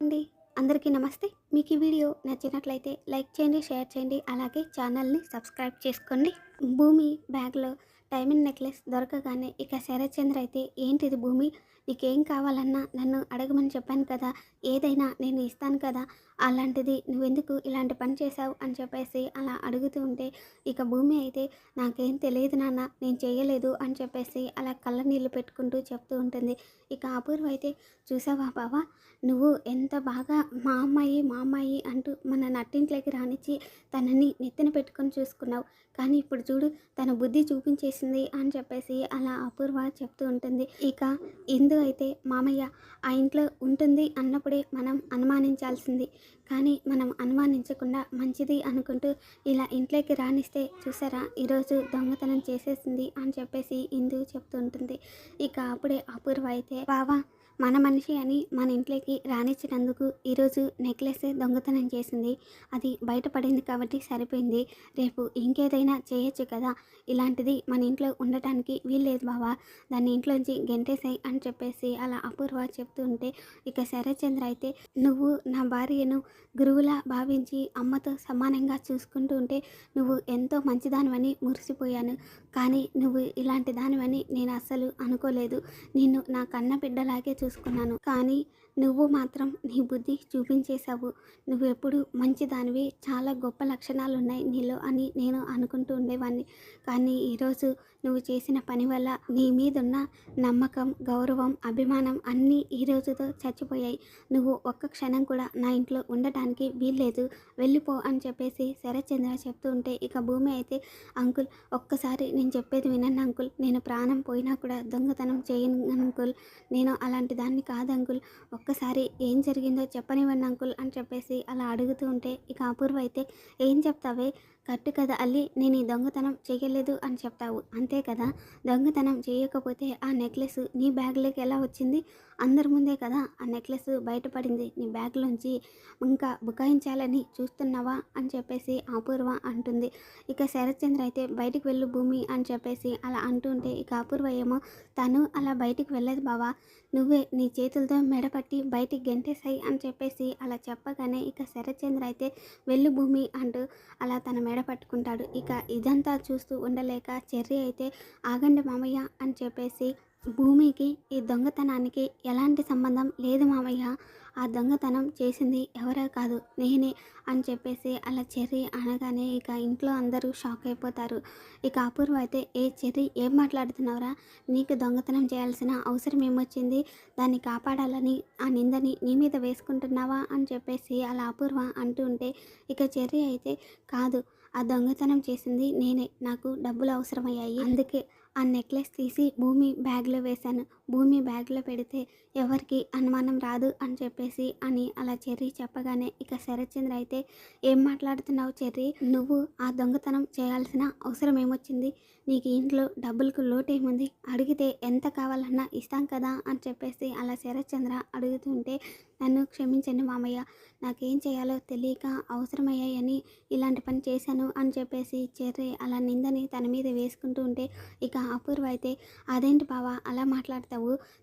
అండి. అందరికీ నమస్తే. మీకు ఈ వీడియో నచ్చినట్లయితే లైక్ చేయండి షేర్ చేయండి అలాగే ఛానల్ని సబ్స్క్రైబ్ చేసుకోండి. భూమి బ్యాగ్లో డైమండ్ నెక్లెస్ దొరకగానే ఇక శరత్చంద్ర అయితే ఏంటిది భూమి? నీకేం కావాలన్నా నన్ను అడగమని చెప్పాను కదా ఏదైనా నేను ఇస్తాను కదా అలాంటిది నువ్వెందుకు ఇలాంటి పని చేశావు అని చెప్పేసి అలా అడుగుతూ ఉంటే ఇక భూమి అయితే నాకేం తెలియదు నాన్న నేను చేయలేదు అని చెప్పేసి అలా కళ్ళ నీళ్ళు పెట్టుకుంటూ చెప్తూ ఉంటుంది. ఇక అపూర్వ అయితే చూసావా బావా నువ్వు ఎంత బాగా మా అమ్మాయి మా అమ్మాయి అంటూ మన నట్టింట్లోకి రానిచ్చి తనని నెత్తిన పెట్టుకొని చూసుకున్నావు. కానీ ఇప్పుడు చూడు తన బుద్ధి చూపించేసింది అని చెప్పేసి అలా అపూర్వ చెప్తూ ఉంటుంది. ఇక ఇందు అయితే మామయ్య ఆ ఇంట్లో ఉంటుంది అన్నప్పుడే మనం అనుమానించాల్సింది. కానీ మనం అనుమానించకుండా మంచిది అనుకుంటూ ఇలా ఇంట్లోకి రానిస్తే చూసారా ఈరోజు దొంగతనం చేసేసింది అని చెప్పేసి ఇందు చెప్తూ ఉంటుంది ఇక అప్పుడే అపూర్వ అయితే బావా మన మనిషి అని మన ఇంట్లోకి రానిచ్చినందుకు ఈరోజు నెక్లెస్ దొంగతనం చేసింది. అది బయటపడింది కాబట్టి సరిపోయింది. రేపు ఇంకేదైనా చేయొచ్చు కదా? ఇలాంటిది మన ఇంట్లో ఉండటానికి వీల్లేదు బావా. దాన్ని ఇంట్లోంచి గెంటేసాయి అని చెప్పేసి అలా అపూర్వ చెప్తూ ఉంటే ఇక శరత్చంద్ర అయితే నువ్వు నా భార్యను గురువులా భావించి అమ్మతో సమానంగా చూసుకుంటూ ఉంటే నువ్వు ఎంతో మంచిదానివని మురిసిపోయాను. కానీ నువ్వు ఇలాంటి దానివని నేను అస్సలు అనుకోలేదు. నిన్ను నా కన్న బిడ్డలాగే చూసుకున్నాను కానీ నువ్వు మాత్రం నీ బుద్ధి చూపించేశావు. నువ్వు ఎప్పుడు మంచిదానివి. చాలా గొప్ప లక్షణాలు ఉన్నాయి నీలో అని నేను అనుకుంటూ ఉండేవాడిని కానీ ఈరోజు నువ్వు చేసిన పని వల్ల నీ మీదున్న నమ్మకం గౌరవం అభిమానం అన్నీ ఈ రోజుతో చచ్చిపోయాయి. నువ్వు ఒక్క క్షణం కూడా నా ఇంట్లో ఉండటానికి వీల్లేదు. వెళ్ళిపో అని చెప్పేసి శరత్చంద్ర చెప్తూ ఉంటే ఇక భూమి అయితే అంకుల్ ఒక్కసారి నేను చెప్పేది వినండి అంకుల్. నేను ప్రాణం పోయినా కూడా దొంగతనం చేయను అంకుల్. నేను అలాంటి దాన్ని కాదు అంకుల్. ఒక్క ఒక్కసారి ఏం జరిగిందో చెప్పనివ్వండి అంకుల్ అని చెప్పేసి అలా అడుగుతూ ఉంటే ఇక అపూర్వ అయితే ఏం చెప్తావే? కట్టు కదా అల్లి నేను ఈ దొంగతనం చేయలేదు అని చెప్తావు. అంతే కదా? దొంగతనం చేయకపోతే ఆ నెక్లెస్ నీ బ్యాగ్లోకి ఎలా వచ్చింది? అందరి ముందే కదా ఆ నెక్లెస్ బయటపడింది. నీ బ్యాగ్లోంచి ఇంకా బుకాయించాలని చూస్తున్నావా అని చెప్పేసి అపూర్వ అంటుంది. ఇక శరత్చంద్ర అయితే బయటికి వెళ్ళు భూమి అని చెప్పేసి అలా అంటుంటే ఇక అపూర్వ ఏమో తను అలా బయటికి వెళ్ళదు బావా. నువ్వే నీ చేతులతో మెడపట్టి బయటికి గెంటేసాయి అని చెప్పేసి అలా చెప్పగానే ఇక శరత్చంద్ర అయితే వెళ్ళు భూమి అంటూ అలా తన మెడ పట్టుకుంటాడు. ఇక ఇదంతా చూస్తూ ఉండలేక చెర్రి అయితే ఆగండి మామయ్య అని చెప్పేసి భూమికి ఈ దొంగతనానికి ఎలాంటి సంబంధం లేదు మామయ్య. ఆ దొంగతనం చేసింది ఎవరో కాదు నేనే అని చెప్పేసి అలా చెర్రి అనగానే ఇక ఇంట్లో అందరూ షాక్ అయిపోతారు. ఇక అపూర్వ అయితే ఏ చెర్రి ఏం మాట్లాడుతున్నావురా? నీకు దొంగతనం చేయాల్సిన అవసరం ఏమొచ్చింది? దాన్ని కాపాడాలని ఆ నిందని నీ మీద వేసుకుంటున్నావా? అని చెప్పేసి అలా అపూర్వ అంటూ ఉంటే ఇక చెర్రి అయితే కాదు ఆ దొంగతనం చేసింది నేనే. నాకు డబ్బులు అవసరమయ్యాయి. అందుకే ఆ నెక్లెస్ తీసి భూమి బ్యాగ్లో వేశాను. భూమి బ్యాగ్లో పెడితే ఎవరికి అనుమానం రాదు అని చెప్పేసి అని అలా చెర్రి చెప్పగానే ఇక శరత్చంద్ర అయితే ఏం మాట్లాడుతున్నావు చెర్రి? నువ్వు ఆ దొంగతనం చేయాల్సిన అవసరం ఏమొచ్చింది? నీకు ఇంట్లో డబ్బులకు లోటు ఏముంది అడిగితే ఎంత కావాలన్నా ఇస్తాం కదా? అని చెప్పేసి అలా శరత్చంద్ర అడుగుతుంటే నన్ను క్షమించండి మామయ్య. నాకేం చేయాలో తెలియక అవసరమయ్యాయని ఇలాంటి పని చేశాను అని చెప్పేసి చెర్రి అలా నిందని తన మీద వేసుకుంటూ ఉంటే ఇక అపూర్వ అయితే అదేంటి బావా? అలా మాట్లాడతావు?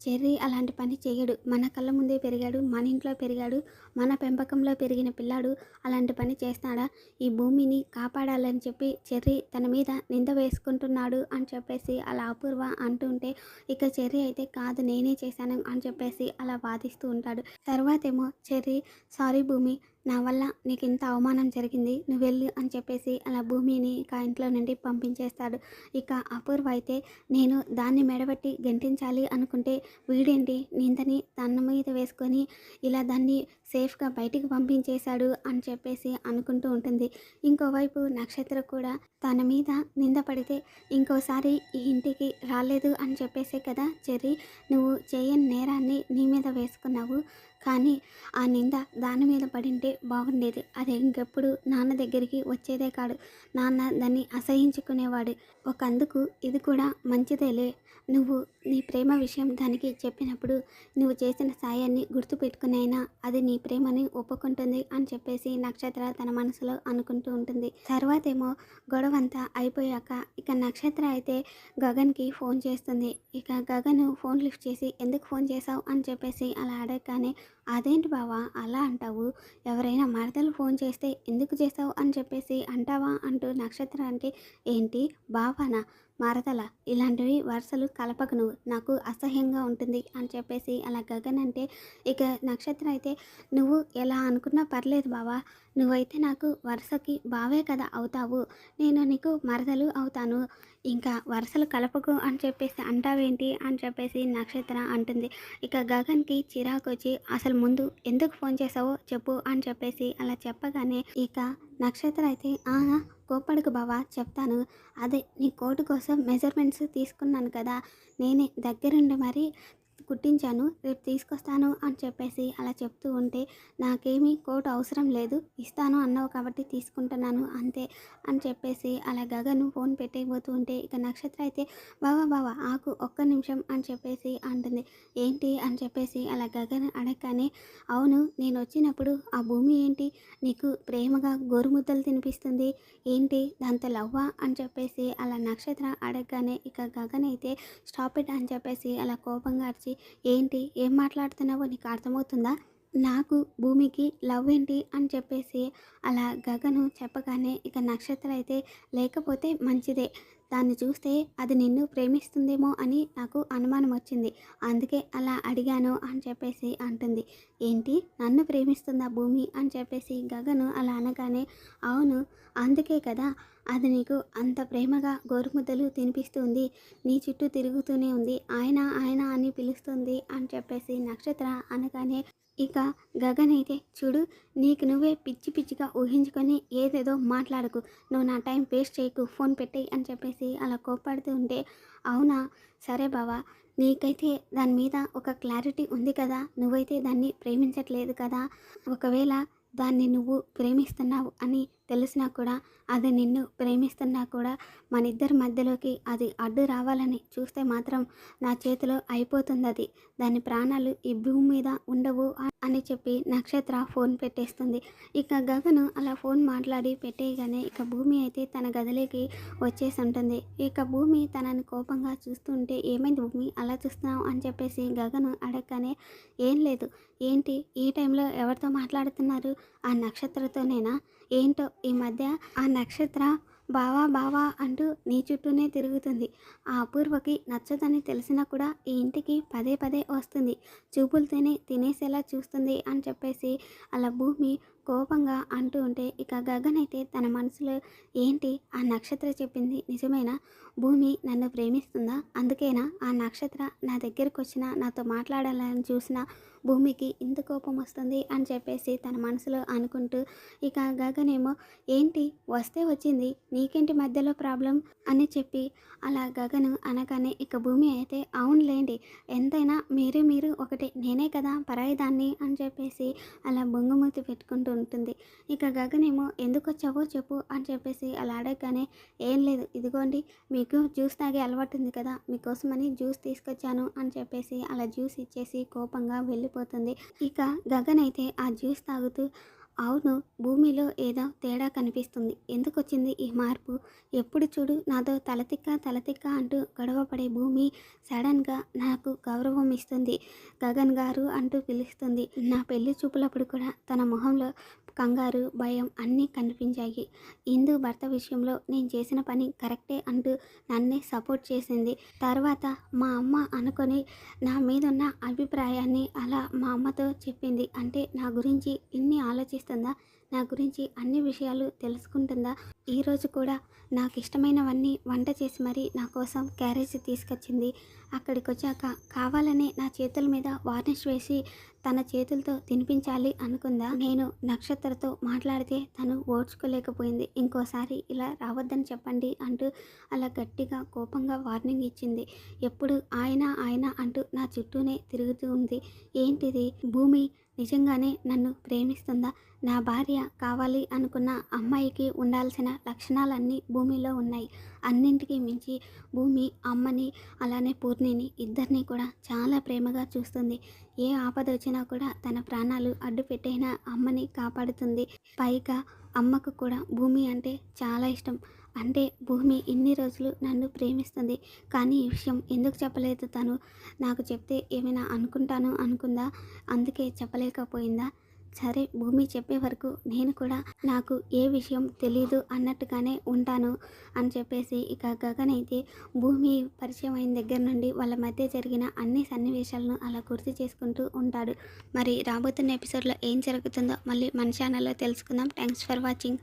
చెర్రీ అలాంటి పని చేయడు మన కళ్ళ ముందే పెరిగాడు. మన ఇంట్లో పెరిగాడు. మన పెంపకంలో పెరిగిన పిల్లాడు అలాంటి పని చేస్తాడా? ఈ భూమిని కాపాడాలని చెప్పి చెర్రీ తన మీద నింద వేసుకుంటున్నాడు అని చెప్పేసి అలా అపూర్వ అంటుంటే ఇక చెర్రీ అయితే కాదు నేనే చేశాను అని చెప్పేసి అలా వాదిస్తూ ఉంటాడు. తర్వాతేమో చెర్రి సారీ భూమి నా వల్ల నీకు ఇంత అవమానం జరిగింది. నువ్వు వెళ్ళు అని చెప్పేసి అలా భూమిని ఇక ఇంట్లో నుండి పంపించేస్తాడు. ఇక అపూర్వ అయితే నేను దాన్ని మెడబెట్టి గెంటించాలి అనుకుంటే వీడేంటి? నిందని తన మీద వేసుకొని ఇలా దాన్ని సేఫ్గా బయటికి పంపించేశాడు అని చెప్పేసి అనుకుంటూ ఉంటుంది. ఇంకోవైపు నక్షత్ర కూడా తన మీద నింద పడితే ఇంకోసారి ఈ ఇంటికి రాలేదు అని చెప్పేసే కదా చెర్రీ. నువ్వు చేయని నేరాన్ని నీ మీద వేసుకున్నావు. కానీ ఆ నింద దాని మీద పడింటే బాగుండేది. అది ఇంకెప్పుడు నాన్న దగ్గరికి వచ్చేదే కాదు. నాన్న దాన్ని అసహించుకునేవాడు. ఒక అందుకు ఇది కూడా మంచిదేలే. నువ్వు నీ ప్రేమ విషయం దానికి చెప్పినప్పుడు నువ్వు చేసిన సాయాన్ని గుర్తుపెట్టుకునైనా అది నీ ప్రేమని ఒప్పుకుంటుంది అని చెప్పేసి నక్షత్ర తన మనసులో అనుకుంటూ ఉంటుంది. తర్వాత ఏమో గొడవ అంతా అయిపోయాక ఇక నక్షత్ర అయితే గగన్కి ఫోన్ చేస్తుంది. ఇక గగన్ ఫోన్ లిఫ్ట్ చేసి ఎందుకు ఫోన్ చేశావు? అని చెప్పేసి అలా అడగగానే అదేంటి బావా? అలా అంటావు. ఎవరైనా మరదలు ఫోన్ చేస్తే ఎందుకు చేస్తావు? అని చెప్పేసి అంటావా? అంటూ నక్షత్ర అంటే ఏంటి? బావానా? మరదల ఇలాంటివి వరుసలు కలపకు నువ్వు నాకు అసహ్యంగా ఉంటుంది అని చెప్పేసి అలా గగన్ అంటే ఇక నక్షత్ర అయితే నువ్వు ఎలా అనుకున్నా పర్లేదు బావా నువ్వైతే నాకు వరుసకి బావే కదా అవుతావు నేను నీకు మరదలు అవుతాను ఇంకా వరుసలు కలపకు అని చెప్పేసి అంటావేంటి అని చెప్పేసి నక్షత్ర అంటుంది. ఇక గగన్కి చిరాకు వచ్చి అసలు ముందు ఎందుకు ఫోన్ చేసావో చెప్పు అని చెప్పేసి అలా చెప్పగానే ఇక నక్షత్ర అయితే "ఆ, కోపడకు బావా చెప్తాను. అదే నీ కోటు కోసం మెజర్మెంట్స్ తీసుకున్నాను కదా. నేనే దగ్గరుండి మరి కుట్టించాను రేపు తీసుకొస్తాను అని చెప్పేసి అలా చెప్తూ ఉంటే నాకేమీ కోట్ అవసరం లేదు ఇస్తాను అన్నావు కాబట్టి తీసుకుంటున్నాను అంతే అని చెప్పేసి అలా గగను ఫోన్ పెట్టేయబోతూ ఉంటే ఇక నక్షత్ర అయితే బావా బావా ఆకు ఒక్క నిమిషం అని చెప్పేసి అంటుంది. ఏంటి? అని చెప్పేసి అలా గగన్ అడగగానే అవును నేను వచ్చినప్పుడు ఆ భూమి ఏంటి? నీకు ప్రేమగా గోరుముద్దలు తినిపిస్తుంది ఏంటి? దాంతో లవ్వా? అని చెప్పేసి అలా నక్షత్ర అడగగానే ఇక గగన్ అయితే స్టాప్ ఇట్ అని చెప్పేసి అలా కోపంగా అరిచి ఏంటి? ఏం మాట్లాడుతున్నావో నీకు అర్థమవుతుందా? నాకు భూమికి లవ్ ఏంటి అని చెప్పేసి అలా గగను చెప్పగానే ఇక నక్షత్ర అయితే లేకపోతే మంచిదే. దాన్ని చూస్తే అది నిన్ను ప్రేమిస్తుందేమో అని నాకు అనుమానం వచ్చింది. అందుకే అలా అడిగాను అని చెప్పేసి అంటుంది. ఏంటి? నన్ను ప్రేమిస్తుందా భూమి? అని చెప్పేసి గగను అలా అనగానే అవును అందుకే కదా. అది నీకు అంత ప్రేమగా గోరుముద్దలు తినిపిస్తుంది. నీ చుట్టూ తిరుగుతూనే ఉంది. ఆయన ఆయన అని పిలుస్తుంది అని చెప్పేసి నక్షత్ర అనగానే ఇక గగన్ అయితే చూడు నీకు నువ్వే పిచ్చి పిచ్చిగా ఊహించుకొని ఏదేదో మాట్లాడకు. నువ్వు నా టైం వేస్ట్ చేయకు ఫోన్ పెట్టేయి అని చెప్పేసి అలా కోప్పడుతూ ఉంటే అవునా? సరే బావా. నీకైతే దాని మీద ఒక క్లారిటీ ఉంది కదా. నువ్వైతే దాన్ని ప్రేమించట్లేదు కదా. ఒకవేళ దాన్ని నువ్వు ప్రేమిస్తున్నావు అని తెలిసినా కూడా అది నిన్ను ప్రేమిస్తున్నా కూడా మన ఇద్దరి మధ్యలోకి అది అడ్డు రావాలని చూస్తే మాత్రం నా చేతిలో అయిపోతుంది అది దాని ప్రాణాలు ఈ భూమి మీద ఉండవు అని చెప్పి నక్షత్ర ఫోన్ పెట్టేస్తుంది. ఇక గగను అలా ఫోన్ మాట్లాడి పెట్టేయగానే ఇక భూమి అయితే తన గదిలోకి వచ్చేసి ఉంటుంది ఇక భూమి తనని కోపంగా చూస్తుంటే ఏమైంది భూమి? అలా చూస్తున్నావు? అని చెప్పేసి గగను అడగగానే ఏం లేదు. ఏంటి? ఈ టైంలో ఎవరితో మాట్లాడుతున్నారు? ఆ నక్షత్రతోనేనా? ఏంటో ఈ మధ్య ఆ నక్షత్ర బావా బావా అంటూ నీ చుట్టూనే తిరుగుతుంది. ఆ అపూర్వకి నచ్చదని తెలిసినా కూడా ఈ ఇంటికి పదే పదే వస్తుంది. చూపులతోనే తినేసేలా చూస్తుంది అని చెప్పేసి అలా భూమి కోపంగా అంటూ ఉంటే ఇక గగన్ అయితే తన మనసులో ఏంటి ఆ నక్షత్ర చెప్పింది నిజమేనా? భూమి నన్ను ప్రేమిస్తుందా? అందుకేనా ఆ నక్షత్ర నా దగ్గరకు వచ్చినా నాతో మాట్లాడాలని చూసిన భూమికి ఇంత కోపం వస్తుంది అని చెప్పేసి తన మనసులో అనుకుంటూ ఇక గగనేమో ఏంటి? వస్తే వచ్చింది. నీకేంటి మధ్యలో ప్రాబ్లం? అని చెప్పి అలా గగను అనగానే ఇక భూమి అయితే అవునులేండి. ఎంతైనా మీరు మీరు ఒకటే. నేనే కదా పరాయిదాన్ని అని చెప్పేసి అలా బొంగుమూతి పెట్టుకుంటూ ఉంటుంది. ఇక గగనేమో ఎందుకు వచ్చావో చెప్పు అని చెప్పేసి అలా అడగగానే ఏం లేదు. ఇదిగోండి. మీకు జ్యూస్ తాగే అలవాటు ఉంది కదా. మీకోసమని జ్యూస్ తీసుకొచ్చాను అని చెప్పేసి అలా జ్యూస్ ఇచ్చేసి కోపంగా వెళ్ళి వెళ్ళిపోతుంది. ఇక గగన్ అయితే ఆ జ్యూస్ తాగుతూ అవును భూమిలో ఏదో తేడా కనిపిస్తుంది. ఎందుకు వచ్చింది ఈ మార్పు? ఎప్పుడు చూడు నాతో తలతిక్క తలతిక్క అంటూ గొడవపడే భూమి సడన్గా నాకు గౌరవం ఇస్తుంది. గగన్ గారు అంటూ పిలుస్తుంది. నా పెళ్ళి చూపులప్పుడు కూడా తన మొహంలో కంగారు భయం అన్నీ కనిపించాయి. ఇందు భర్త విషయంలో నేను చేసిన పని కరెక్టే అంటూ నన్నే సపోర్ట్ చేసింది. తర్వాత మా అమ్మ అనుకొని నా మీద ఉన్న అభిప్రాయాన్ని అలా మా అమ్మతో చెప్పింది. అంటే నా గురించి ఇన్ని ఆలోచిస్తుందా? నా గురించి అన్ని విషయాలు తెలుసుకుంటుందా? ఈరోజు కూడా నాకు ఇష్టమైనవన్నీ వంట చేసి మరీ నా కోసం క్యారేజ్ తీసుకొచ్చింది. అక్కడికి వచ్చాక కావాలనే నా చేతుల మీద వార్నిష్ వేసి తన చేతులతో తినిపించాలి అనుకుందా? నేను నక్షత్రతో మాట్లాడితే తను ఓడ్చుకోలేకపోయింది ఇంకోసారి ఇలా రావద్దని చెప్పండి అంటూ అలా గట్టిగా కోపంగా వార్నింగ్ ఇచ్చింది. ఎప్పుడు ఆయన ఆయన అంటూ నా చుట్టూనే తిరుగుతూ ఉంది. ఏంటిది? భూమి నిజంగానే నన్ను ప్రేమిస్తుందా? నా భార్య కావాలి అనుకున్న అమ్మాయికి ఉండాల్సిన లక్షణాలన్నీ భూమిలో ఉన్నాయి. అన్నింటికి మించి భూమి అమ్మని అలానే పూర్ణిని ఇద్దరిని కూడా చాలా ప్రేమగా చూస్తుంది. ఏ ఆపద వచ్చినా కూడా తన ప్రాణాలు అడ్డు పెట్టైనా అమ్మని కాపాడుతుంది. పైగా అమ్మకు కూడా భూమి అంటే చాలా ఇష్టం. అంటే భూమి ఇన్ని రోజులు నన్ను ప్రేమిస్తుంది. కానీ ఈ విషయం ఎందుకు చెప్పలేదు తను? నాకు చెప్తే ఏమైనా అనుకుంటాను అనుకుందా? అందుకే చెప్పలేకపోయిందా? సరే భూమి చెప్పే వరకు నేను కూడా నాకు ఏ విషయం తెలీదు అన్నట్టుగానే ఉంటాను అని చెప్పేసి ఇక గగన్ అయితే భూమి పరిచయం అయిన దగ్గర నుండి వాళ్ళ మధ్య జరిగిన అన్ని సన్నివేశాలను అలా గుర్తు చేసుకుంటూ ఉంటాడు. మరి రాబోతున్న ఎపిసోడ్లో ఏం జరుగుతుందో మళ్ళీ మన ఛానల్లో తెలుసుకుందాం. Thanks for watching